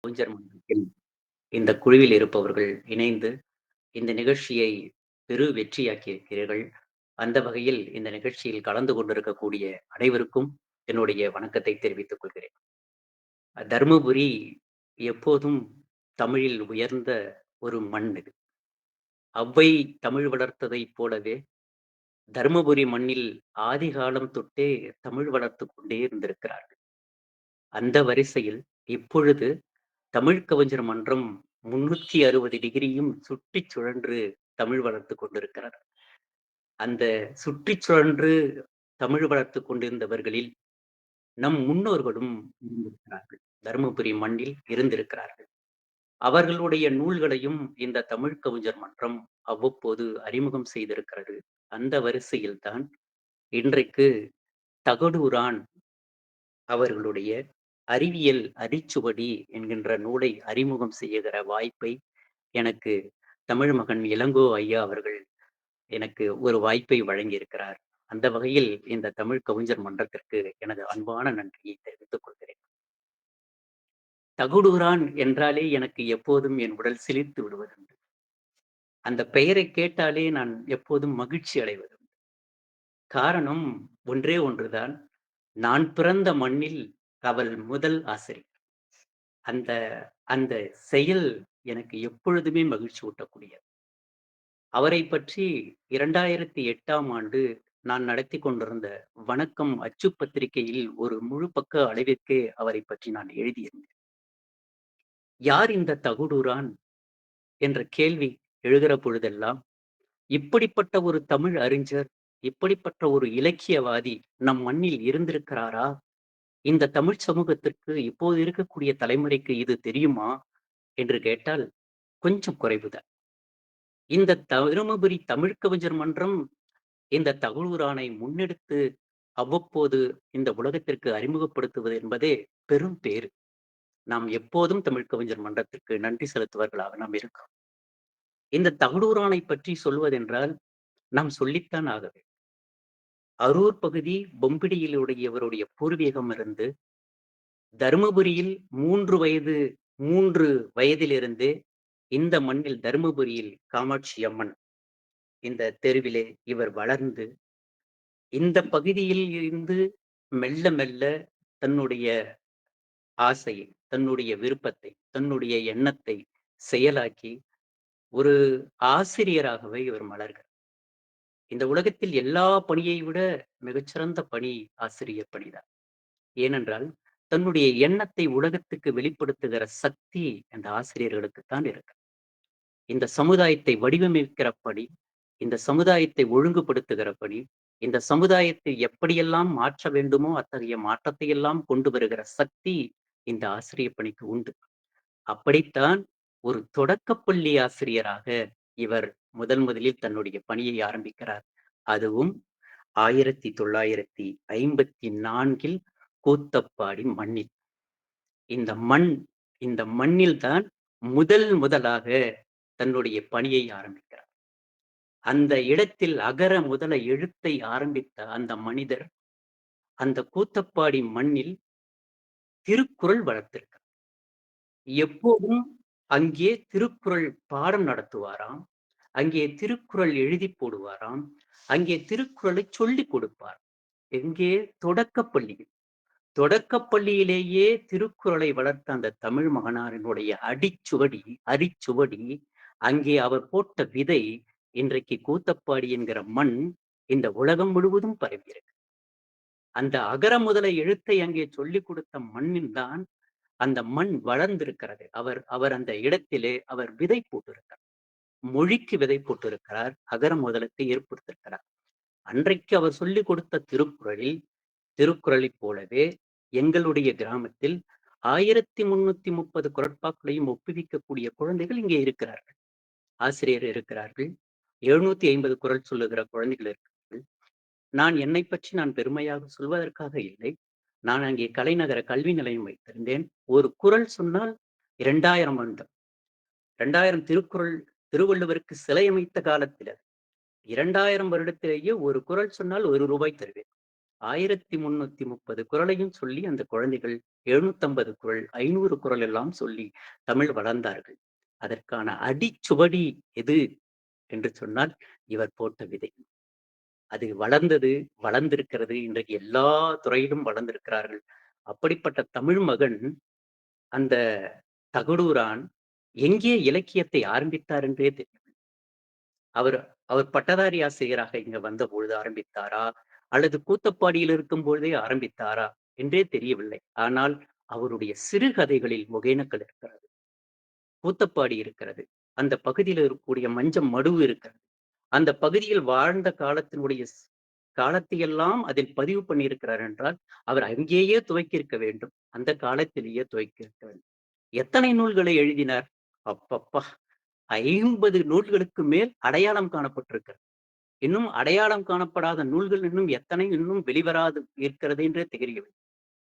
மன்றத்தில் இந்த குழுவில் இருப்பவர்கள் இணைந்து இந்த நிகழ்ச்சியை பெரு வெற்றியாக்கி இருக்கிறீர்கள். அந்த வகையில் இந்த நிகழ்ச்சியில் கலந்து கொண்டிருக்கக்கூடிய அனைவருக்கும் என்னுடைய வணக்கத்தை தெரிவித்துக் கொள்கிறேன். தர்மபுரி எப்போதும் தமிழில் உயர்ந்த ஒரு மண் இது. அவ்வை தமிழ் வளர்த்ததைப் போலவே தர்மபுரி மண்ணில் ஆதிகாலம் தொட்டே தமிழ் வளர்த்துக் கொண்டே இருந்திருக்கிறார்கள். அந்த வரிசையில் இப்பொழுது தமிழ் கவிஞர் மன்றம் முன்னூற்றி அறுபது டிகிரியும் சுற்றிச் சுழன்று தமிழ் வளர்த்துக் கொண்டிருக்கிறது. அந்த சுற்றிச் சுழன்று தமிழ் வளர்த்து கொண்டிருந்தவர்களில் நம் முன்னோர்களும் இருந்திருக்கிறார்கள். தருமபுரி மண்ணில் இருந்திருக்கிறார்கள். அவர்களுடைய நூல்களையும் இந்த தமிழ் கவிஞர் மன்றம் அவ்வப்போது அறிமுகம் செய்திருக்கிறது. அந்த வரிசையில்தான் இன்றைக்கு தகடூரான் அவர்களுடைய அறிவியல் அரிச்சுவடி என்கின்ற நூலை அறிமுகம் செய்கிற வாய்ப்பை எனக்கு தமிழ் மகன் இளங்கோ ஐயா அவர்கள் எனக்கு ஒரு வாய்ப்பை வழங்கியிருக்கிறார். அந்த வகையில் இந்த தமிழ் கவிஞர் மன்றத்திற்கு எனது அன்பான நன்றியை தெரிவித்துக் கொள்கிறேன். தகுடூரான் என்றாலே எனக்கு எப்போதும் என் உடல் சிலிர்த்து விடுவதுண்டு. அந்த பெயரை கேட்டாலே நான் எப்போதும் மகிழ்ச்சி அடைவதுண்டு. காரணம் ஒன்றே ஒன்றுதான். நான் பிறந்த மண்ணில் அவள் முதல் ஆசிரியர். அந்த அந்த செயல் எனக்கு எப்பொழுதுமே மகிழ்ச்சி ஊட்டக்கூடியது. அவரை பற்றி 2008ஆம் ஆண்டு நான் நடத்திக் கொண்டிருந்த வணக்கம் அச்சு பத்திரிகையில் ஒரு முழு பக்க அளவிற்கே அவரை பற்றி நான் எழுதியிருந்தேன். யார் இந்த தகுடூரான் என்ற கேள்வி எழுகிற பொழுதெல்லாம், இப்படிப்பட்ட ஒரு தமிழ் அறிஞர், இப்படிப்பட்ட ஒரு இலக்கியவாதி நம் மண்ணில் இருந்திருக்கிறாரா? இந்த தமிழ் சமூகத்திற்கு இப்போது இருக்கக்கூடிய தலைமுறைக்கு இது தெரியுமா? என்று கேட்டால் கொஞ்சம் குறைவுதான். இந்த தருமபுரி தமிழ் கவிஞர் மன்றம் இந்த தகுடூரானை முன்னெடுத்து அவ்வப்போது இந்த உலகத்திற்கு அறிமுகப்படுத்துவது என்பதே பெரும் பேறு. நாம் எப்போதும் தமிழ் கவிஞர் மன்றத்திற்கு நன்றி செலுத்துவர்களாக நாம் இருக்கிறோம். இந்த தகுடூரானை பற்றி சொல்வதென்றால் நாம் சொல்லித்தான் ஆக வேண்டும். அரூர் பகுதி பொம்பிடியிலுடையவருடைய பூர்வீகம் இருந்து தருமபுரியில் மூன்று வயது மூன்று வயதிலிருந்து இந்த மண்ணில் தருமபுரியில் காமாட்சி அம்மன் இந்த தெருவிலே இவர் வளர்ந்து இந்த பகுதியில் இருந்து மெல்ல மெல்ல தன்னுடைய ஆசையை, தன்னுடைய விருப்பத்தை, தன்னுடைய எண்ணத்தை செயலாக்கி ஒரு ஆசிரியராகவே இவர் மலர்கிறார். இந்த உலகத்தில் எல்லா பணியை விட மிகச்சிறந்த பணி ஆசிரியர் பணிதான். ஏனென்றால் தன்னுடைய எண்ணத்தை உலகத்துக்கு வெளிப்படுத்துகிற சக்தி அந்த ஆசிரியர்களுக்குத்தான் இருக்கு. இந்த சமுதாயத்தை வடிவமைக்கிற பணி, இந்த சமுதாயத்தை ஒழுங்குபடுத்துகிற பணி, இந்த சமுதாயத்தை எப்படியெல்லாம் மாற்ற வேண்டுமோ அத்தகைய மாற்றத்தை எல்லாம் கொண்டு வருகிற சக்தி இந்த ஆசிரியர் பணிக்கு உண்டு. அப்படித்தான் ஒரு தொடக்கப்பள்ளி ஆசிரியராக இவர் முதன் முதலில் தன்னுடைய பணியை ஆரம்பிக்கிறார். அதுவும் 1954ல் கூத்தப்பாடி மண்ணில். இந்த மண் இந்த மண்ணில் தான் முதல் முதலாக தன்னுடைய பணியை ஆரம்பிக்கிறார். அந்த இடத்தில் அகர முதல எழுத்தை ஆரம்பித்த அந்த மனிதர், அந்த கூத்தப்பாடி மண்ணில் திருக்குறள் வளர்த்திருக்கிறார். எப்போதும் அங்கே திருக்குறள் பாடம் நடத்துவாராம். அங்கே திருக்குறள் எழுதி போடுவாராம். அங்கே திருக்குறளை சொல்லிக் கொடுப்பார். எங்கே? தொடக்கப்பள்ளியில். தொடக்கப்பள்ளியிலேயே திருக்குறளை வளர்த்த அந்த தமிழ் மகனாரினுடைய அடிச்சுவடி, அரிச்சுவடி அங்கே அவர் போட்ட விதை இன்றைக்கு கூத்தப்பாடி என்கிற மண் இந்த உலகம் முழுவதும் பரவியிருக்கு. அந்த அகர முதல எழுத்தை அங்கே சொல்லிக் கொடுத்த மண்ணின் தான் அந்த மண் வளர்ந்திருக்கிறது. அவர் அவர் அந்த இடத்திலே அவர் விதை போட்டிருக்கிறார். மொழிக்கு விதை போட்டிருக்கிறார். அகர முதலத்தை ஏற்படுத்திருக்கிறார் அன்றைக்கு அவர் சொல்லிக் கொடுத்த திருக்குறளில் திருக்குறளைப் போலவே எங்களுடைய கிராமத்தில் 1330 குறட்பாக்களையும் ஒப்புவிக்கக்கூடிய குழந்தைகள் இங்கே இருக்கிறார்கள். ஆசிரியர் இருக்கிறார்கள். 750 குறள் சொல்லுகிற குழந்தைகள் இருக்கிறார்கள். நான் என்னை பற்றி நான் பெருமையாக சொல்வதற்காக இல்லை. நான் அங்கே கலைநகர கல்வி நிலையம் வைத்திருந்தேன். ஒரு குறள் சொன்னால் இரண்டாயிரம் ஆண்டம் இரண்டாயிரம் திருக்குறள் திருவள்ளுவருக்கு சிலை அமைத்த காலத்தில் இரண்டாயிரம் வருடத்திலேயே ஒரு குறள் சொன்னால் ஒரு ரூபாய் தருவேன். 1330 குறளையும் சொல்லி அந்த குழந்தைகள் 750 குறள், ஐநூறு குறள் எல்லாம் சொல்லி தமிழ் வளர்ந்தார்கள். அதற்கான அடிச்சுவடி எது என்று சொன்னால், இவர் போட்ட விதை. அது வளர்ந்தது, வளர்ந்திருக்கிறது. இன்றைக்கு எல்லா துறையிலும் வளர்ந்திருக்கிறார்கள். அப்படிப்பட்ட தமிழ் மகன், அந்த தகடூரான் எங்கே இலக்கியத்தை ஆரம்பித்தார் என்றே தெரியவில்லை. அவர் அவர் பட்டதாரி ஆசிரியராக இங்க வந்த பொழுது ஆரம்பித்தாரா? அல்லது கூத்தப்பாடியில் இருக்கும் பொழுதே ஆரம்பித்தாரா? என்றே தெரியவில்லை. ஆனால் அவருடைய சிறுகதைகளில் ஒகேனக்கல் இருக்கிறது. கூத்தப்பாடி இருக்கிறது. அந்த பகுதியில் இருக்கக்கூடிய மஞ்சம் மடுவு இருக்கிறது. அந்த பகுதியில் வாழ்ந்த காலத்தினுடைய காலத்தையெல்லாம் அதில் பதிவு பண்ணியிருக்கிறார் என்றால், அவர் அங்கேயே துவக்கியிருக்க வேண்டும். அந்த காலத்திலேயே துவக்கியிருக்க வேண்டும். எத்தனை நூல்களை எழுதினார்? அப்பப்பா! 50 நூல்களுக்கு மேல் அடையாளம் காணப்பட்டிருக்கிறது. இன்னும் அடையாளம் காணப்படாத நூல்கள் இன்னும் எத்தனை இன்னும் வெளிவராது இருக்கிறது என்றே தெரியவில்லை.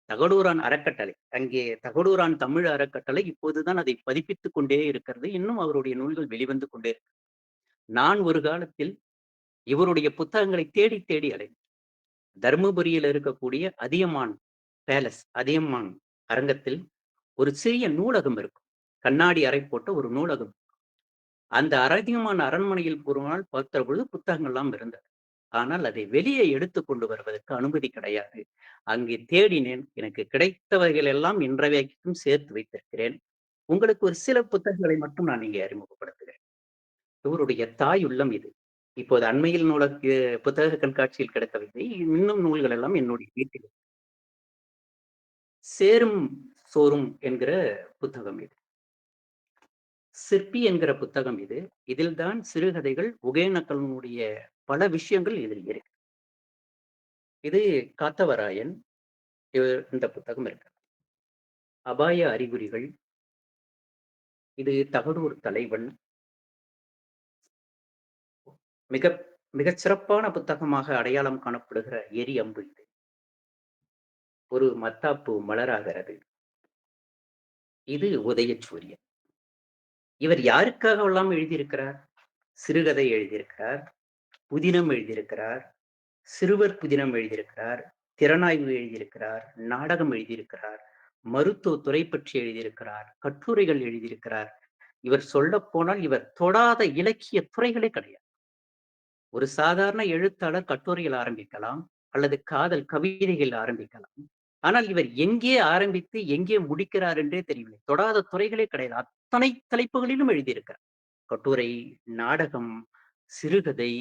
தகடூரான் அறக்கட்டளை, அங்கே தகடூரான் தமிழ் அறக்கட்டளை இப்போதுதான் அதை பதிப்பித்துக் கொண்டே இருக்கிறது. இன்னும் அவருடைய நூல்கள் வெளிவந்து கொண்டே இருக்கு. நான் ஒரு காலத்தில் இவருடைய புத்தகங்களை தேடி தேடி அலைந்தேன். தருமபுரியில் இருக்கக்கூடிய அதியமான் பேலஸ், அதியமான் அரங்கத்தில் ஒரு சிறிய நூலகம் இருக்கும். கண்ணாடி அறை போட்ட ஒரு நூலகம். அந்த அரதியமான அரண்மனையில் ஒரு நாள் பார்த்த பொழுது புத்தகங்கள்லாம் இருந்தது. ஆனால் அதை வெளியே எடுத்துக் கொண்டு வருவதற்கு அனுமதி கிடையாது. அங்கே தேடினேன். எனக்கு கிடைத்தவைகள் எல்லாம் இன்றவைக்கும் சேர்த்து வைத்திருக்கிறேன். உங்களுக்கு ஒரு சில புத்தகங்களை மட்டும் நான் இங்கே அறிமுகப்படுத்துகிறேன். இவருடைய தாய் உள்ளம் இது. இப்போது அண்மையில் நூலக புத்தக கண்காட்சியில் கிடைக்கவில்லை. இன்னும் நூல்கள் எல்லாம் என்னுடைய வீட்டில் சேரும் சோறும் என்கிற புத்தகம் இது. சிற்பி என்கிற புத்தகம் இது. இதில்தான் சிறுகதைகள் ஒகேனக்கலினுடைய பல விஷயங்கள் இதில் இருக்கு. இது காத்தவராயன். இவர் இந்த புத்தகம் இருக்கு. அபாய அறிகுறிகள். இது தகடூர் தலைவன். மிக மிகச் சிறப்பான புத்தகமாக அடையாளம் காணப்படுகிற எரி அம்பு இது. ஒரு மத்தாப்பு மலராகிறது. இது உதயசூரியன். இவர் யாருக்காகவெல்லாம் எழுதியிருக்கிறார்? சிறுகதை எழுதியிருக்கிறார். புதினம் எழுதியிருக்கிறார். சிறுவர் புதினம் எழுதியிருக்கிறார். திறனாய்வு எழுதியிருக்கிறார். நாடகம் எழுதியிருக்கிறார். மருத்துவ துறை பற்றி எழுதியிருக்கிறார். கட்டுரைகள் எழுதியிருக்கிறார். இவர் சொல்லப்போனால் இவர் தொடாத இலக்கிய துறைகளே கிடையாது. ஒரு சாதாரண எழுத்தாளர் கட்டுரைகள் ஆரம்பிக்கலாம். அல்லது காதல் கவிதைகள் ஆரம்பிக்கலாம். ஆனால் இவர் எங்கே ஆரம்பித்து, எங்கே முடிக்கிறார் என்றே தெரியவில்லை. தொடாத துறைகளே கிடையாது. அத்தனை தலைப்புகளிலும் எழுதியிருக்கிறார். கட்டுரை, நாடகம், சிறுகதை,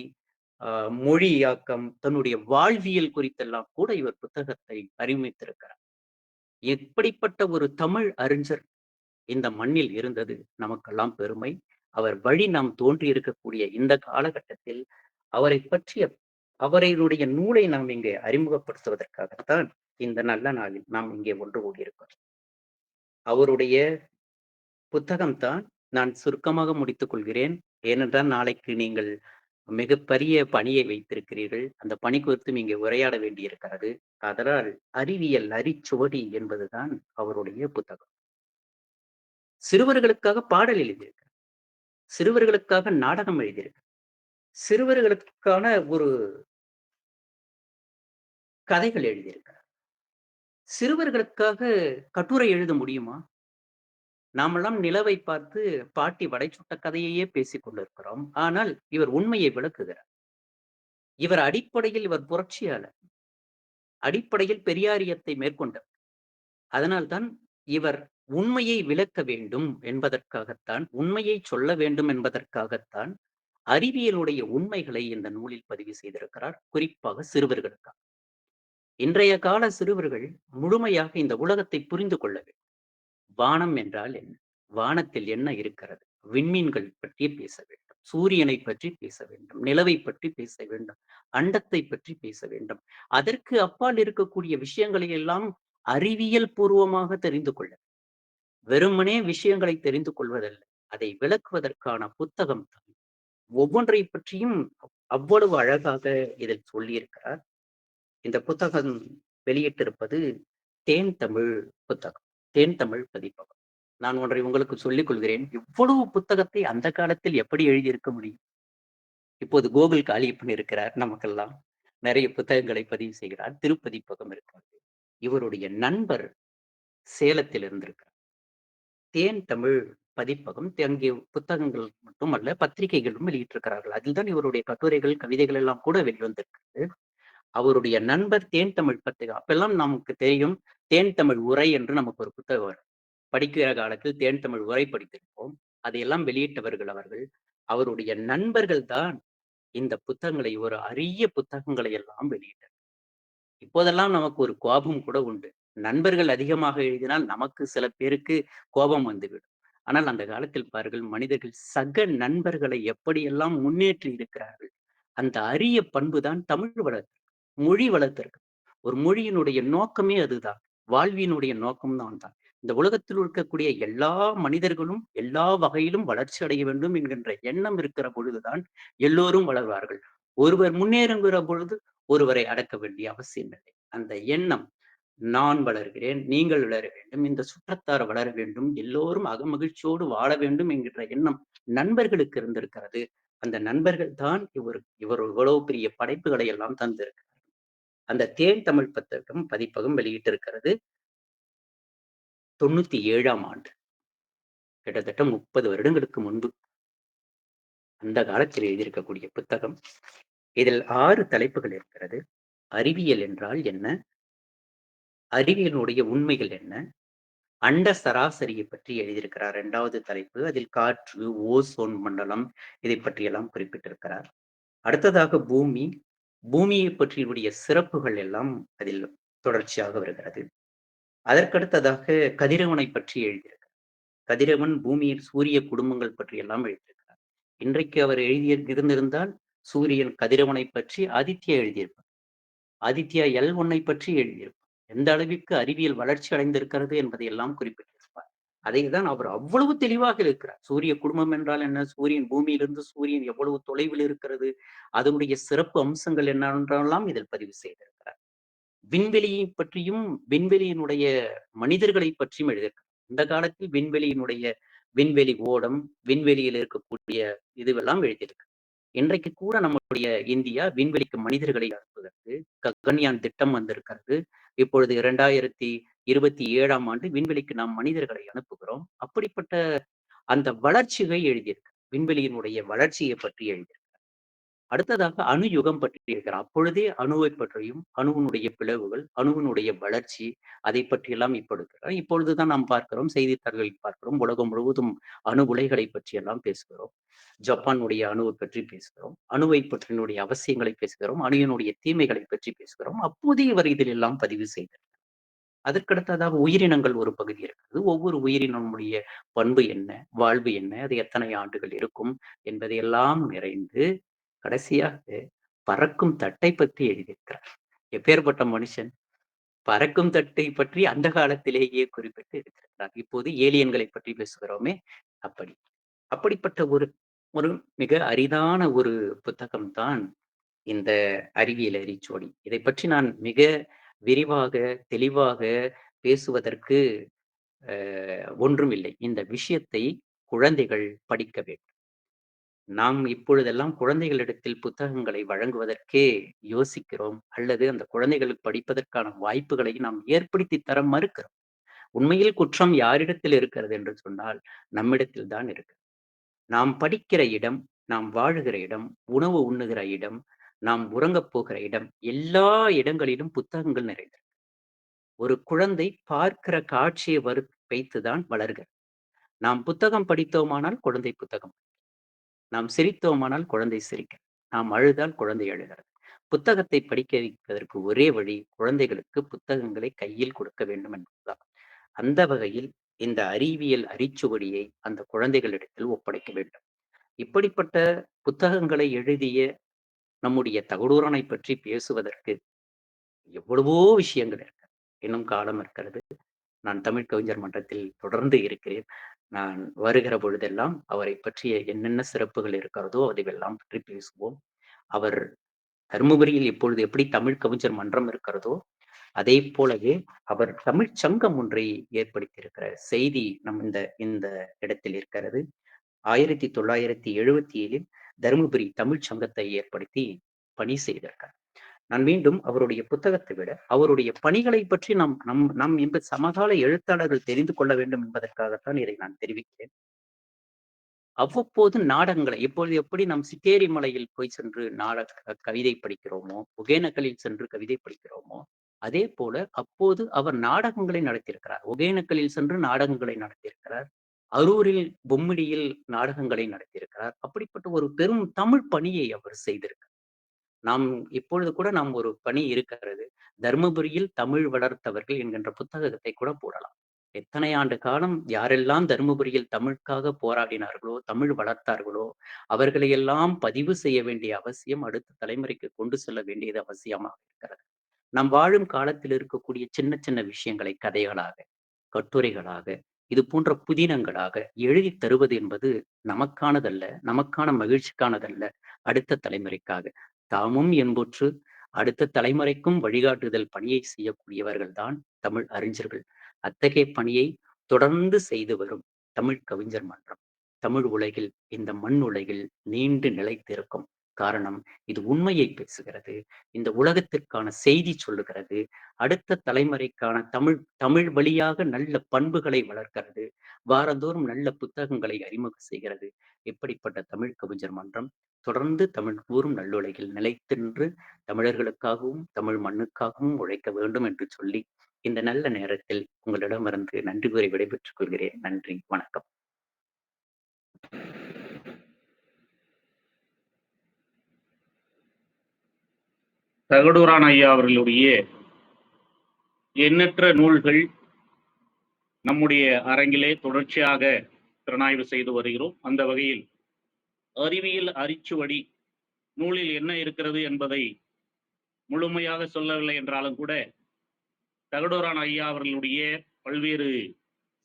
மொழியாக்கம், தன்னுடைய வாழ்வியல் குறித்தெல்லாம் கூட இவர் புத்தகத்தை அறிமுகத்திருக்கிறார். எப்படிப்பட்ட ஒரு தமிழ் அறிஞர் இந்த மண்ணில் இருந்தது நமக்கெல்லாம் பெருமை. அவர் வழி நாம் தோன்றி இருக்கக்கூடிய இந்த காலகட்டத்தில் அவரைப் பற்றிய அவரையினுடைய நூலை நாம் இங்கே அறிமுகப்படுத்துவதற்காகத்தான் இந்த நல்ல நாளில் நாம் இங்கே ஒன்று கூடியிருக்கிறோம். அவருடைய புத்தகம்தான் நான் சுருக்கமாக முடித்துக் கொள்கிறேன். ஏனென்றால் நாளைக்கு நீங்கள் மிகப்பெரிய பணியை வைத்திருக்கிறீர்கள். அந்த பணி குறித்தும் இங்கே உரையாட வேண்டியிருக்கிறது. அதனால் அறிவியல் அரிச்சுவடி என்பதுதான் அவருடைய புத்தகம். சிறுவர்களுக்காக பாடல் எழுதியிருக்கிறார். சிறுவர்களுக்காக நாடகம் எழுதியிருக்கிறார். சிறுவர்களுக்கான ஒரு கதைகள் எழுதியிருக்கிறார். சிறுவர்களுக்காக கட்டுரை எழுத முடியுமா? நாமெல்லாம் நிலவை பார்த்து பாட்டி வடை சுட்ட கதையையே பேசிக் கொண்டிருக்கிறோம். ஆனால் இவர் உண்மையை விளக்குகிறார். இவர் அடிப்படையில் இவர் புரட்சியாளர். அடிப்படையில் பெரியாரியத்தை மேற்கொண்டவர். அதனால்தான் இவர் உண்மையை விளக்க வேண்டும் என்பதற்காகத்தான், உண்மையை சொல்ல வேண்டும் என்பதற்காகத்தான், அறிவியலுடைய உண்மைகளை இந்த நூலில் பதிவு செய்திருக்கிறார். குறிப்பாக சிறுவர்களுக்காக. இன்றைய கால சிறுவர்கள் முழுமையாக இந்த உலகத்தை புரிந்து கொள்ள வேண்டும். வானம் என்றால் என்ன? வானத்தில் என்ன இருக்கிறது? விண்மீன்கள் பற்றி பேச வேண்டும். சூரியனை பற்றி பேச வேண்டும். நிலவை பற்றி பேச வேண்டும். அண்டத்தை பற்றி பேச வேண்டும். அதற்கு அப்பால் இருக்கக்கூடிய விஷயங்களை எல்லாம் அறிவியல் பூர்வமாக தெரிந்து கொள்ள வெறுமனே விஷயங்களை தெரிந்து கொள்வதல்ல. அதை விளக்குவதற்கான புத்தகம் தான். ஒவ்வொன்றை பற்றியும் அவ்வளவு அழகாக இதில் சொல்லியிருக்கிறார். இந்த புத்தகம் வெளியிட்டிருப்பது தேன் தமிழ் புத்தகம். தேன் தமிழ் பதிப்பகம். நான் ஒன்றை உங்களுக்கு சொல்லிக் கொள்கிறேன். இவ்வளவு புத்தகத்தை அந்த காலத்தில் எப்படி எழுதியிருக்க முடியும்? இப்போது கோகுல் காலி பண்ணியிருக்கிறார் நமக்கெல்லாம். நிறைய புத்தகங்களை பதிவு செய்கிறார். திருப்பதிப்பகம் இருக்கிறது. இவருடைய நண்பர் சேலத்தில் இருந்திருக்கிறார். தேன் தமிழ் பதிப்பகம் அங்கே புத்தகங்கள் மட்டுமல்ல, பத்திரிகைகளும் வெளியிட்டிருக்கிறார்கள். அதில் தான் இவருடைய கட்டுரைகள், கவிதைகள் எல்லாம் கூட வெளிவந்திருக்கிறது. அவருடைய நண்பர் தேன் தமிழ் பத்திரிகை அப்பெல்லாம் நமக்கு தெரியும் தேன் தமிழ் உரை என்று நமக்கு ஒரு புத்தகம் வரும். படிக்கிற காலத்தில் தேன் தமிழ் உரை படித்திருப்போம். அதையெல்லாம் வெளியிட்டவர்கள் அவர்கள். அவருடைய நண்பர்கள் தான் இந்த புத்தகங்களை ஒரு அரிய புத்தகங்களை எல்லாம் வெளியிட்டார். இப்போதெல்லாம் நமக்கு ஒரு கோபம் கூட உண்டு. நண்பர்கள் அதிகமாக எழுதினால் நமக்கு சில பேருக்கு கோபம் வந்துவிடும். ஆனால் அந்த காலத்தில் பாருங்கள் மனிதர்கள் சக நண்பர்களை எப்படியெல்லாம் முன்னேற்றி இருக்கிறார்கள். அந்த அரிய பண்பு தான் தமிழ் வளர்த்து மொழி வளர்த்திருக்கு. ஒரு மொழியினுடைய நோக்கமே அதுதான். வாழ்வியினுடைய நோக்கம் தான் தான். இந்த உலகத்தில் இருக்கக்கூடிய எல்லா மனிதர்களும் எல்லா வகையிலும் வளர்ச்சி அடைய வேண்டும் என்கின்ற எண்ணம் இருக்கிற பொழுதுதான் எல்லோரும் வளர்வார்கள். ஒருவர் முன்னேறுங்கிற பொழுது ஒருவரை அடக்க வேண்டிய அவசியம் இல்லை. அந்த எண்ணம் நான் வளர்கிறேன், நீங்கள் வளர வேண்டும், இந்த சுற்றத்தார் வளர வேண்டும், எல்லோரும் அகமகிழ்ச்சியோடு வாழ வேண்டும் என்கின்ற எண்ணம் நண்பர்களுக்கு இருந்திருக்கிறது. அந்த நண்பர்கள் தான் இவர் இவர் இவ்வளவு பெரிய படைப்புகளை எல்லாம் தந்திருக்கிறார். அந்த தேன் தமிழ் புத்தகம் பதிப்பகம் வெளியிட்டிருக்கிறது. தொண்ணூத்தி ஏழாம் ஆண்டு. கிட்டத்தட்ட முப்பது வருடங்களுக்கு முன்பு. அந்த காலத்தில் எழுதியிருக்கக்கூடிய புத்தகம். இதில் ஆறு தலைப்புகள் இருக்கிறது. அறிவியல் என்றால் என்ன? அறிவியலினுடைய உண்மைகள் என்ன? அண்ட சராசரியை பற்றி எழுதியிருக்கிறார். இரண்டாவது தலைப்பு. அதில் காற்று, ஓசோன் மண்டலம் இதை பற்றியெல்லாம் குறிப்பிட்டிருக்கிறார். அடுத்ததாக பூமி. பூமியை பற்றியுடைய சிறப்புகள் எல்லாம் அதில் தொடர்ச்சியாக வருகிறது. அதற்கடுத்ததாக கதிரவனை பற்றி எழுதியிருக்கிறார். கதிரவன், பூமியில் சூரிய குடும்பங்கள் பற்றி எல்லாம் எழுதியிருக்கிறார். இன்றைக்கு அவர் எழுதிய இருந்திருந்தால் சூரியன், கதிரவனை பற்றி ஆதித்யா எழுதியிருப்பார். ஆதித்யா எல் ஒன்னை பற்றி எழுதியிருப்பார். எந்த அளவிற்கு அறிவியல் வளர்ச்சி அடைந்திருக்கிறது என்பதை எல்லாம் குறிப்பிட்டிருப்பார். அதை தான் அவர் அவ்வளவு தெளிவாக இருக்கிறார். சூரிய குடும்பம் என்றால் என்ன? சூரியன் பூமியிலிருந்து சூரியன் எவ்வளவு தொலைவில் இருக்கிறது? அதனுடைய சிறப்பு அம்சங்கள் என்னவென்றெல்லாம் இதில் பதிவு செய்திருக்கிறார். விண்வெளியை பற்றியும், விண்வெளியினுடைய மனிதர்களை பற்றியும் எழுதியிருக்கிறார். இந்த காலத்தில் விண்வெளியினுடைய விண்வெளி ஓடம், விண்வெளியில் இருக்கக்கூடிய இதுவெல்லாம் எழுதியிருக்கு. இன்றைக்கு கூட நம்முடைய இந்தியா விண்வெளிக்கு மனிதர்களை அனுப்புவதற்கு ககன்யான் திட்டம் வந்திருக்கிறது. இப்பொழுது 2027ஆம் ஆண்டு விண்வெளிக்கு நாம் மனிதர்களை அனுப்புகிறோம். அப்படிப்பட்ட அந்த வளர்ச்சியை எழுதியிருக்கு. விண்வெளியினுடைய வளர்ச்சியை பற்றி எழுதியிருக்கிறார். அடுத்ததாக அணு யுகம் பற்றி எழுதுகிறார். அப்பொழுதே அணுவை பற்றியும், அணுவினுடைய பிளவுகள், அணுவினுடைய வளர்ச்சி அதை பற்றியெல்லாம் இப்பொழுது இப்பொழுதுதான் நாம் பார்க்கிறோம். செய்தித்தாள்களில் பார்க்கிறோம். உலகம் முழுவதும் அணு உலைகளை பற்றியெல்லாம் பேசுகிறோம். ஜப்பானுடைய அணுவை பற்றி பேசுகிறோம். அணுவை பற்றினுடைய அவசியங்களை பேசுகிறோம். அணுவினுடைய தீமைகளை பற்றி பேசுகிறோம். அப்போதே இவர் இதில் எல்லாம் பதிவு செய்தார். அதற்கடுத்ததாக உயிரினங்கள் ஒரு பகுதி இருக்கிறது. ஒவ்வொரு உயிரினமுடைய பண்பு என்ன? வாழ்வு என்ன? அது எத்தனை ஆண்டுகள் இருக்கும்? என்பதையெல்லாம் நிறைந்து கடைசியாக பறக்கும் தட்டை பற்றி எழுதியிருக்கிறார். எப்பேர்ப்பட்ட மனுஷன்? பறக்கும் தட்டை பற்றி அந்த காலத்திலேயே குறிப்பிட்டு இருக்கிறார். இப்போது ஏலியன்களை பற்றி பேசுகிறோமே அப்படி. அப்படிப்பட்ட ஒரு ஒரு மிக அரிதான ஒரு புத்தகம் தான் இந்த அறிவியல் அரிச்சோடி இதை பற்றி நான் மிக விரிவாக, தெளிவாக பேசுவதற்கு ஒன்றுமில்லை. இந்த விஷயத்தை குழந்தைகள் படிக்க வேண்டும். நாம் இப்பொழுதெல்லாம் குழந்தைகளிடத்தில் புத்தகங்களை வழங்குவதற்கே யோசிக்கிறோம். அல்லது அந்த குழந்தைகளுக்கு படிப்பதற்கான வாய்ப்புகளை நாம் ஏற்படுத்தி தர மறுக்கிறோம். உண்மையில் குற்றம் யாரிடத்தில் இருக்கிறது என்று சொன்னால், நம்மிடத்தில் தான் இருக்கு. நாம் படிக்கிற இடம், நாம் வாழுகிற இடம், உணவு உண்ணுகிற இடம், நாம் உறங்கப் போகிற இடம், எல்லா இடங்களிலும் புத்தகங்கள் நிறைந்திருக்கு. ஒரு குழந்தை பார்க்கிற காட்சியை வரு வைத்துதான் வளர்கிறது. நாம் புத்தகம் படித்தோமானால் குழந்தை புத்தகம். நாம் சிரித்தோமானால் குழந்தை சிரிக்க நாம் அழுதால் குழந்தை அழுகிறது. புத்தகத்தை படிக்க வைப்பதற்கு ஒரே வழி குழந்தைகளுக்கு புத்தகங்களை கையில் கொடுக்க வேண்டும் என்பதுதான். அந்த வகையில் இந்த அறிவியல் அரிச்சுவடியை அந்த குழந்தைகளிடத்தில் ஒப்படைக்க வேண்டும். இப்படிப்பட்ட புத்தகங்களை எழுதிய நம்முடைய தகடூரனை பற்றி பேசுவதற்கு எவ்வளவோ விஷயங்கள் இருக்கு. இன்னும் காலம் இருக்கிறது. நான் தமிழ் கவிஞர் மன்றத்தில் தொடர்ந்து இருக்கிறேன். நான் வருகிற பொழுதெல்லாம் அவரை பற்றிய என்னென்ன சிறப்புகள் இருக்கிறதோ அதுவெல்லாம் பற்றி பேசுவோம். அவர் தர்மபுரியில் இப்பொழுது எப்படி தமிழ் கவிஞர் மன்றம் இருக்கிறதோ, அதே போலவே அவர் தமிழ்ச் சங்கம் ஒன்றை ஏற்படுத்தியிருக்கிற செய்தி நம் இந்த இந்த இடத்தில் இருக்கிறது. 1977இல் தருமபுரி தமிழ்ச் சங்கத்தை ஏற்படுத்தி பணி செய்திருக்கார். நான் மீண்டும் அவருடைய புத்தகத்தை விட அவருடைய பணிகளை பற்றி நாம் நம் நம் இந்த சமகால எழுத்தாளர்கள் தெரிந்து கொள்ள வேண்டும் என்பதற்காகத்தான் இதை நான் தெரிவிக்கிறேன். அவ்வப்போது நாடகங்களை இப்பொழுது எப்படி நாம் சித்தேரி மலையில் போய் சென்று நாடக கவிதை படிக்கிறோமோ ஒகேனக்கலில் சென்று கவிதை படிக்கிறோமோ அதே போல அப்போது அவர் நாடகங்களை நடத்தியிருக்கிறார். ஒகேனக்கலில் சென்று நாடகங்களை நடத்தியிருக்கிறார். அரூரில் பொம்மிடியில் நாடகங்களை நடத்தியிருக்கிறார். அப்படிப்பட்ட ஒரு பெரும் தமிழ் பணியை அவர் செய்திருக்கிறார். நாம் இப்பொழுது கூட நாம் ஒரு பணி இருக்கிறது. தர்மபுரியில் தமிழ் வளர்த்தவர்கள் என்கின்ற புத்தகத்தை கூட போடலாம். எத்தனை ஆண்டு காலம் யாரெல்லாம் தருமபுரியில் தமிழுக்காக போராடினார்களோ தமிழ் வளர்த்தார்களோ அவர்களையெல்லாம் பதிவு செய்ய வேண்டிய அவசியம் அடுத்த தலைமுறைக்கு கொண்டு செல்ல வேண்டியது அவசியமாக இருக்கிறது. நாம் வாழும் காலத்தில் இருக்கக்கூடிய சின்ன சின்ன விஷயங்களை கதைகளாக கட்டுரைகளாக இது போன்ற புதினங்களாக எழுதி தருவது என்பது நமக்கானதல்ல நமக்கான மகிழ்ச்சிக்கானதல்ல அடுத்த தலைமுறைக்காக. தாமும் என்புற்று அடுத்த தலைமுறைக்கும் வழிகாட்டுதல் பணியை செய்யக்கூடியவர்கள்தான் தமிழ் அறிஞர்கள். அத்தகைய பணியை தொடர்ந்து செய்து வரும் தமிழ் கவிஞர் மன்றம். தமிழ் உலகில் இந்த மண் உலகில் நீண்டு நிலைத்திருக்கும். காரணம் இது உண்மையை பேசுகிறது. இந்த உலகத்திற்கான செய்தி சொல்லுகிறது. அடுத்த தலைமுறைக்கான தமிழ் தமிழ் வழியாக நல்ல பண்புகளை வளர்க்கிறது. வாரந்தோறும் நல்ல புத்தகங்களை அறிமுகம் செய்கிறது. இப்படிப்பட்ட தமிழ் கவிஞர் மன்றம்? தொடர்ந்து தமிழ் கூறும் நல்லுலகில் நிலைத்தின்று தமிழர்களுக்காகவும் தமிழ் மண்ணுக்காகவும் உழைக்க வேண்டும் என்று சொல்லி இந்த நல்ல நேரத்தில் உங்களிடமிருந்து நன்றி கூறி விடைபெற்றுக் கொள்கிறேன். நன்றி. வணக்கம். தகடூரான் ஐயா அவர்களுடைய எண்ணற்ற நூல்கள் நம்முடைய அரங்கிலே தொடர்ச்சியாக திறனாய்வு செய்து வருகிறோம். அந்த வகையில் அறிவியல் அரிச்சுவடி நூலில் என்ன இருக்கிறது என்பதை முழுமையாக சொல்லவில்லை என்றாலும் கூட தகடூரான் ஐயா அவர்களுடைய பல்வேறு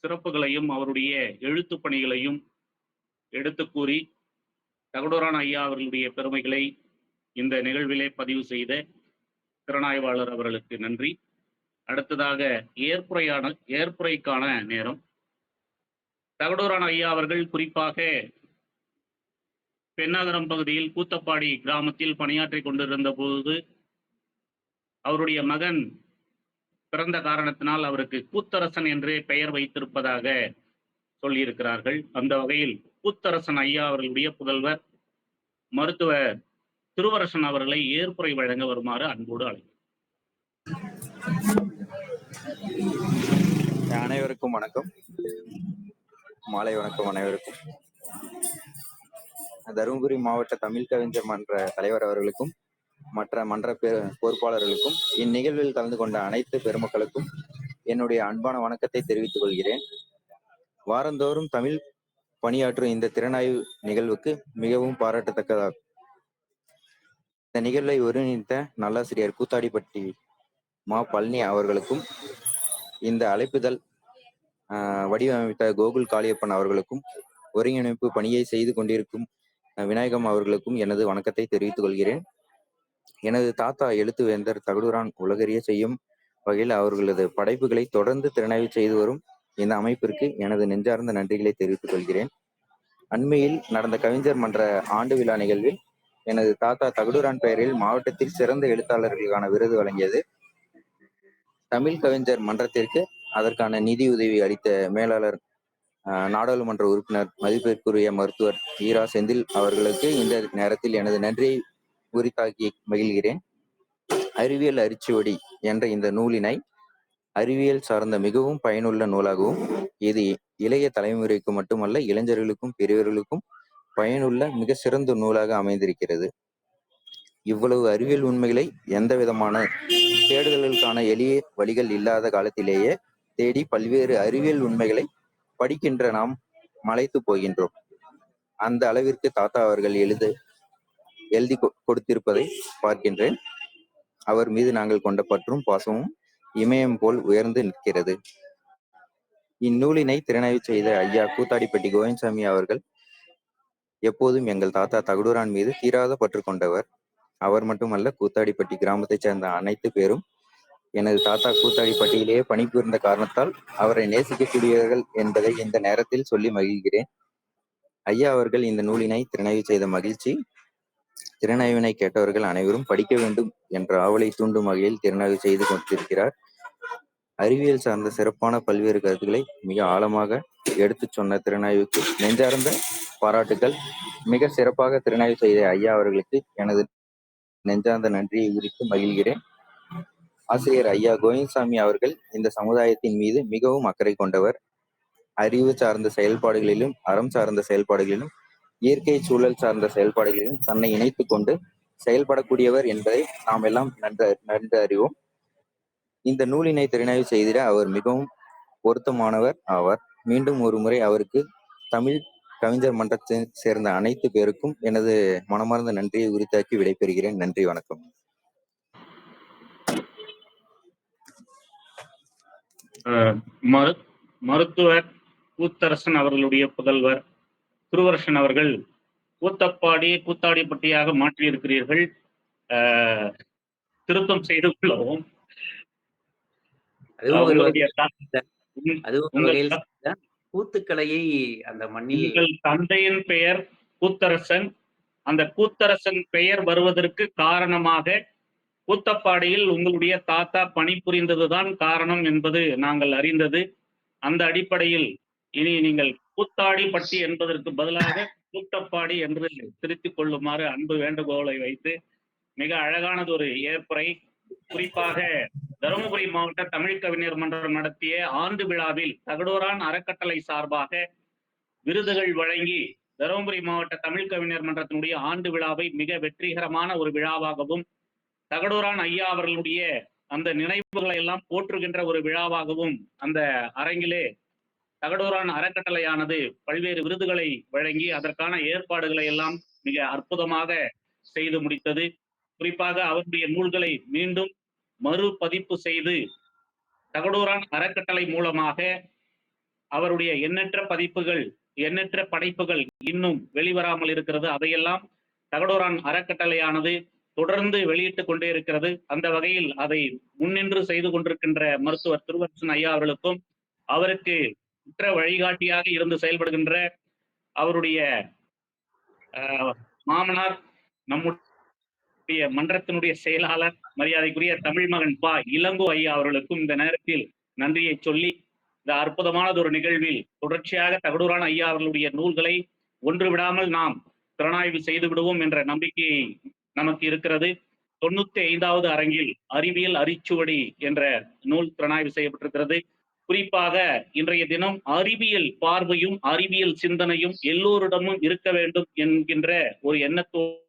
சிறப்புகளையும் அவருடைய எழுத்து பணிகளையும் எடுத்து கூறி தகடூரான் ஐயா அவர்களுடைய பெருமைகளை இந்த நிகழ்விலே பதிவு செய்த திறனாய்வாளர் அவர்களுக்கு நன்றி. அடுத்ததாக ஏற்புரையான ஏற்புரைக்கான நேரம். தகடூரான ஐயா அவர்கள் குறிப்பாக பெண்ணாகரம் பகுதியில் கூத்தப்பாடி கிராமத்தில் பணியாற்றி கொண்டிருந்த போது அவருடைய மகன் பிறந்த காரணத்தினால் அவருக்கு கூத்தரசன் என்றே பெயர் வைத்திருப்பதாக சொல்லியிருக்கிறார்கள். அந்த வகையில் கூத்தரசன் ஐயா அவர்களுடைய புதல்வர் மருத்துவர் திருவரசன் அவர்களை ஏற்புரை வழங்க வருமாறு அன்போடு அழைக்கிறேன் அனைவருக்கும் வணக்கம். மாலை வணக்கம் அனைவருக்கும். தருமபுரி மாவட்ட தமிழ் கவிஞர் மன்ற தலைவர் அவர்களுக்கும் மற்ற மன்ற பொறுப்பாளர்களுக்கும் இந்நிகழ்வில் கலந்து கொண்ட அனைத்து பெருமக்களுக்கும் என்னுடைய அன்பான வணக்கத்தை தெரிவித்துக் கொள்கிறேன். வாரந்தோறும் தமிழ் பணியாற்றும் இந்த திறனாய்வு நிகழ்வுக்கு மிகவும் பாராட்டத்தக்கதாகும் இந்த நிகழ்வை ஒருங்கிணைத்த நல்லாசிரியர் கூத்தாடிப்பட்டி மா பழனி அவர்களுக்கும் இந்த அழைப்புதல் வடிவமைத்த கோகுல் காளியப்பன் அவர்களுக்கும் ஒருங்கிணைப்பு பணியை செய்து கொண்டிருக்கும் விநாயகம் அவர்களுக்கும் எனது வணக்கத்தை தெரிவித்துக் கொள்கிறேன். எனது தாத்தா எழுத்து வேந்தர் தகடுரான் உலகறிய செய்யும் வகையில் அவர்களது படைப்புகளை தொடர்ந்து திறனாய்வு செய்து வரும் இந்த அமைப்பிற்கு எனது நெஞ்சார்ந்த நன்றிகளை தெரிவித்துக் கொள்கிறேன். அண்மையில் நடந்த கவிஞர் மன்ற ஆண்டு விழா நிகழ்வில் எனது தாத்தா தகுடுரான் பெயரில் மாவட்டத்தில் சிறந்த எழுத்தாளர்களுக்கான விருது வழங்கியது. தமிழ் கவிஞர் மன்றத்திற்கு அதற்கான நிதி உதவி அளித்த மேலாளர் நாடாளுமன்ற உறுப்பினர் மதிப்பிற்குரிய மருத்துவர் ஈரா செந்தில் அவர்களுக்கு இந்த நேரத்தில் எனது நன்றியை உரித்தாக்கி மகிழ்கிறேன். அறிவியல் அரிச்சுவடி என்ற இந்த நூலினை அறிவியல் சார்ந்த மிகவும் பயனுள்ள நூலாகவும் இது இளைய தலைமுறைக்கு மட்டுமல்ல இளைஞர்களுக்கும் பெரியவர்களுக்கும் பயனுள்ள மிக சிறந்த நூலாக அமைந்திருக்கிறது. இவ்வளவு அறிவியல் உண்மைகளை எந்த விதமான தேடுதல்களுக்கான எளிய வழிகள் இல்லாத காலத்திலேயே தேடி பல்வேறு அறிவியல் உண்மைகளை படிக்கின்ற நாம் மலைத்து போகின்றோம். அந்த அளவிற்கு தாத்தா அவர்கள் எழுத எழுதி கொடுத்திருப்பதை பார்க்கின்றேன். அவர் மீது நாங்கள் கொண்ட பற்றும் பாசமும் இமயம் போல் உயர்ந்து நிற்கிறது. இந்நூலினை திறனாய்வு செய்த ஐயா கூத்தாடிப்பட்டி கோவிந்தசாமி அவர்கள் எப்போதும் எங்கள் தாத்தா தகுடூரான் மீது தீராத பற்று கொண்டவர். அவர் மட்டுமல்ல கூத்தாடிப்பட்டி கிராமத்தைச் சேர்ந்த அனைத்து பேரும் எனது தாத்தா கூத்தாடிப்பட்டியிலேயே பணிபுரிந்த காரணத்தால் அவரை நேசிக்கக்கூடியவர்கள் என்பதை இந்த நேரத்தில் சொல்லி மகிழ்கிறேன். ஐயா அவர்கள் இந்த நூலினை திறனாய்வு செய்த மகிழ்ச்சி திறனாய்வினை கேட்டவர்கள் அனைவரும் படிக்க வேண்டும் என்ற ஆவலை தூண்டும் வகையில் திறனாய்வு செய்து கொண்டிருக்கிறார். அறிவியல் சார்ந்த சிறப்பான பல்வேறு கருத்துக்களை மிக ஆழமாக எடுத்துச் சொன்ன திறனாய்வுக்கு நெஞ்சார்ந்த பாராட்டுகள் மிக சிறப்பாக திறனாய்வு செய்த ஐயா அவர்களுக்கு எனது நெஞ்சார்ந்த நன்றியை உரித்து மகிழ்கிறேன். ஆசிரியர் ஐயா கோவிந்தசாமி அவர்கள் இந்த சமுதாயத்தின் மீது மிகவும் அக்கறை கொண்டவர். அறிவு சார்ந்த செயல்பாடுகளிலும் அறம் சார்ந்த செயல்பாடுகளிலும் இயற்கை சூழல் சார்ந்த செயல்பாடுகளிலும் தன்னை இணைத்து கொண்டு செயல்படக்கூடியவர் என்பதை நாம் எல்லாம் நன்று நன்கு அறிவோம். இந்த நூலினை திறனாய்வு செய்திட அவர் மிகவும் பொருத்தமானவர் ஆவார். மீண்டும் ஒரு முறை அவருக்கு தமிழ் கவிஞர் மன்றத்தை சேர்ந்த அனைத்து பேருக்கும் எனது மனமார்ந்த நன்றியை உரித்தாக்கி விடைபெறுகிறேன். நன்றி வணக்கம். மருத்துவர் கூத்தரசன் அவர்களுடைய புதல்வர் திருவரசன் அவர்கள் கூத்தப்பாடி கூத்தாடிப்பட்டியாக மாற்றியிருக்கிறீர்கள். திருத்தம் செய்து கொள்ளவும். அதுவும். கூத்துக்கலையை அந்த மண்ணில் தந்தையின் பெயர் கூத்தரசன் அந்த கூத்தரசன் பெயர் வருவதற்கு காரணமாக கூத்தப்பாடியில் உங்களுடைய தாத்தா பணிபுரிந்ததுதான் காரணம் என்பது நாங்கள் அறிந்தது அந்த அடிப்படையில் இனி நீங்கள் கூத்தாடிப்பட்டி என்பதற்கு பதிலாக கூத்தப்பாடி என்று திருத்திக் கொள்ளுமாறு அன்பு வேண்டுகோளை வைத்து மிக அழகானது ஒரு ஏற்புரை குறிப்பாக தருமபுரி மாவட்ட தமிழ் கவிஞர் மன்றம் நடத்திய ஆண்டு விழாவில் தகடூரான் அறக்கட்டளை சார்பாக விருதுகள் வழங்கி தருமபுரி மாவட்ட தமிழ் கவிஞர் மன்றத்தினுடைய ஆண்டு விழாவை மிக வெற்றிகரமான ஒரு விழாவாகவும் தகடூரான் ஐயா அவர்களுடைய அந்த நினைவுகளை எல்லாம் போற்றுகின்ற ஒரு விழாவாகவும் அந்த அரங்கிலே தகடூரான் அறக்கட்டளையானது பல்வேறு விருதுகளை வழங்கி அதற்கான ஏற்பாடுகளை எல்லாம் மிக அற்புதமாக செய்து முடித்தது. குறிப்பாக அவருடைய நூல்களை மீண்டும் மறுபதிப்பு செய்து தகடூரான் அறக்கட்டளை மூலமாக அவருடைய எண்ணற்ற பதிப்புகள் எண்ணற்ற படைப்புகள் இன்னும் வெளிவராமல் இருக்கிறது. அதையெல்லாம் தகடூரான் அறக்கட்டளையானது தொடர்ந்து வெளியிட்டுக் கொண்டே இருக்கிறது. அந்த வகையில் அதை முன்னின்று செய்து கொண்டிருக்கின்ற மருத்துவர் திருவரசன் ஐயா அவர்களுக்கும் அவருக்கு உற்ற வழிகாட்டியாக இருந்து செயல்படுகின்ற அவருடைய மாமனார் நம்முடைய மன்றத்தினுடைய செயலாளர் மரியாதைக்குரிய தமிழ் மகன் பா. இளங்கோ ஐயா அவர்களுக்கும் இந்த நேரத்தில் நன்றியை சொல்லி இந்த அற்புதமானது ஒரு நிகழ்வில் தொடர்ச்சியாக தகடூரான ஐயா அவர்களுடைய நூல்களை ஒன்று விடாமல் நாம் திறனாய்வு செய்து விடுவோம் என்ற நம்பிக்கை நமக்கு இருக்கிறது. தொண்ணூத்தி ஐந்தாவது அரங்கில் அறிவியல் அரிச்சுவடி என்ற நூல் திறனாய்வு செய்யப்பட்டிருக்கிறது. குறிப்பாக இன்றைய தினம் அறிவியல் பார்வையும் அறிவியல் சிந்தனையும் எல்லோரிடமும் இருக்க வேண்டும் என்கின்ற ஒரு எண்ணத்தோடு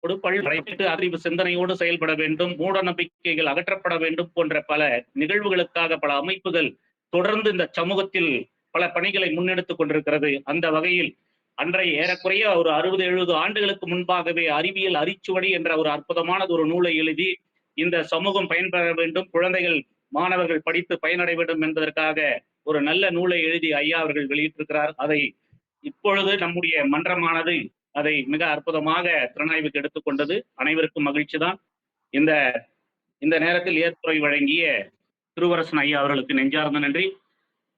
கொடுப்பல் அறிவு சிந்தனையோடு செயல்பட வேண்டும் மூட நம்பிக்கைகள் அகற்றப்பட வேண்டும் போன்ற பல நிகழ்வுகளுக்காக பல அமைப்புகள் தொடர்ந்து இந்த சமூகத்தில் பல பணிகளை முன்னெடுத்துக் கொண்டிருக்கிறது. அந்த வகையில் அன்றைய ஏறக்குறைய ஒரு அறுபது எழுபது ஆண்டுகளுக்கு முன்பாகவே அறிவியல் அரிச்சுவடி என்ற ஒரு அற்புதமானது ஒரு நூலை எழுதி இந்த சமூகம் பயன்பெற வேண்டும் குழந்தைகள் மாணவர்கள் படித்து பயனடைய வேண்டும் என்பதற்காக ஒரு நல்ல நூலை எழுதி ஐயா அவர்கள் வெளியிட்டிருக்கிறார். அதை இப்பொழுது நம்முடைய மன்றமானது அதை மிக அற்புதமாக திறனாய்வுக்கு எடுத்துக்கொண்டது அனைவருக்கும் மகிழ்ச்சி தான் இந்த இந்த நேரத்தில் ஏற்புரை வழங்கிய திருவரசன் ஐயா அவர்களுக்கு நெஞ்சார்ந்த நன்றி.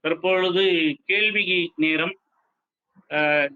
தற்பொழுது கேள்வி நேரம் அஹ்,